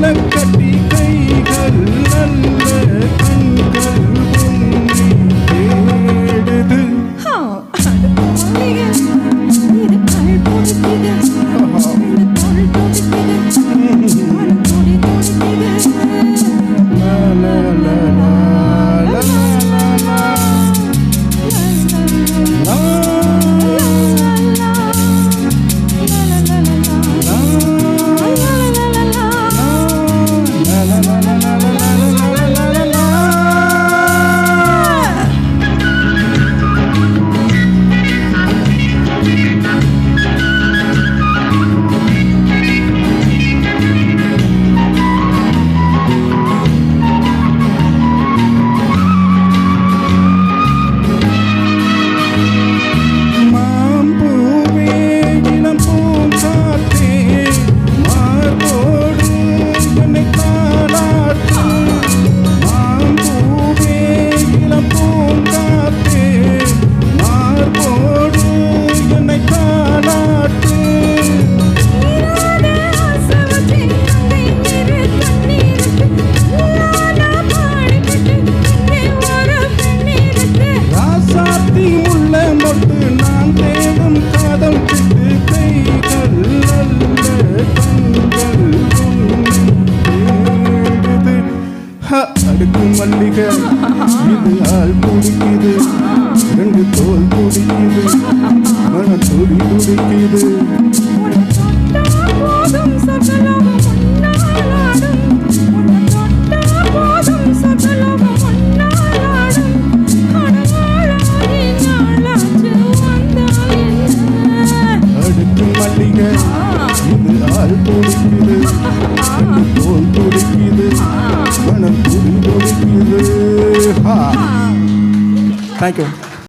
love. ஆடும் மல்லிகை. இது ஆள் துடிக்குது ரெண்டு தோல் துடிக்குது மன துடி துடிக்குது அடுக்கு மல்லிகை. இது ஆள் துடிக்குது ரெண்டு தோல் துடி மனம் துடி துடிக்குது தேங்க்யூ